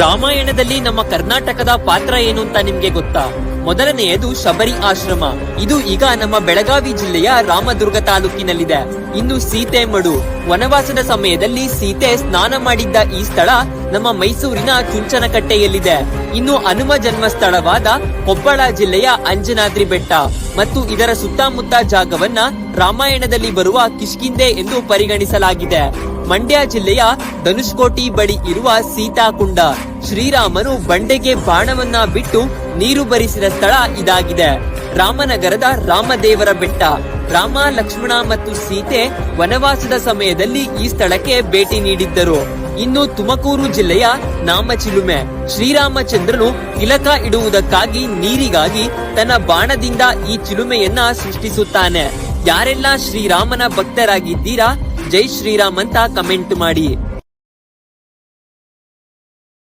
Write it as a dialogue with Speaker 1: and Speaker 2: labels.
Speaker 1: ರಾಮಾಯಣದಲ್ಲಿ ನಮ್ಮ ಕರ್ನಾಟಕದ ಪಾತ್ರ ಏನು ಅಂತ ನಿಮ್ಗೆ ಗೊತ್ತಾ? ಮೊದಲನೆಯದು ಶಬರಿ ಆಶ್ರಮ. ಇದು ಈಗ ನಮ್ಮ ಬೆಳಗಾವಿ ಜಿಲ್ಲೆಯ ರಾಮದುರ್ಗ ತಾಲೂಕಿನಲ್ಲಿದೆ. ಇನ್ನು ಸೀತೆ ಮಡು. ವನವಾಸದ ಸಮಯದಲ್ಲಿ ಸೀತೆ ಸ್ನಾನ ಮಾಡಿದ್ದ ಈ ಸ್ಥಳ ನಮ್ಮ ಮೈಸೂರಿನ ಚುಂಚನಕಟ್ಟೆಯಲ್ಲಿದೆ. ಇನ್ನು ಹನುಮ ಜನ್ಮ ಸ್ಥಳವಾದ ಕೊಪ್ಪಳ ಜಿಲ್ಲೆಯ ಅಂಜನಾದ್ರಿ ಬೆಟ್ಟ. ಮತ್ತು ಇದರ ಸುತ್ತಮುತ್ತ ಜಾಗವನ್ನ ರಾಮಾಯಣದಲ್ಲಿ ಬರುವ ಕಿಷ್ಕಿಂದೆ ಎಂದು ಪರಿಗಣಿಸಲಾಗಿದೆ. ಮಂಡ್ಯ ಜಿಲ್ಲೆಯ ಧನುಷ್ಕೋಟಿ ಬಳಿ ಇರುವ ಸೀತಾಕುಂಡ. ಶ್ರೀರಾಮನು ಬಂಡೆಗೆ ಬಾಣವನ್ನ ಬಿಟ್ಟು ನೀರು ಬರಿಸಿದ ಸ್ಥಳ ಇದಾಗಿದೆ. ರಾಮನಗರದ ರಾಮದೇವರ ಬೆಟ್ಟ. ರಾಮ, ಲಕ್ಷ್ಮಣ ಮತ್ತು ಸೀತೆ ವನವಾಸದ ಸಮಯದಲ್ಲಿ ಈ ಸ್ಥಳಕ್ಕೆ ಭೇಟಿ ನೀಡಿದ್ದರು. ಇನ್ನು ತುಮಕೂರು ಜಿಲ್ಲೆಯ ನಾಮಚಿಲುಮೆ. ಶ್ರೀರಾಮಚಂದ್ರನು ತಿಲಕ ಇಡುವುದಕ್ಕಾಗಿ ನೀರಿಗಾಗಿ ತನ್ನ ಬಾಣದಿಂದ ಈ ಚಿಲುಮೆಯನ್ನ ಸೃಷ್ಟಿಸುತ್ತಾನೆ. ಯಾರೆಲ್ಲ ಶ್ರೀರಾಮನ ಭಕ್ತರಾಗಿದ್ದೀರಾ? ಜೈ ಶ್ರೀರಾಮ್ ಅಂತ ಕಮೆಂಟ್ ಮಾಡಿ.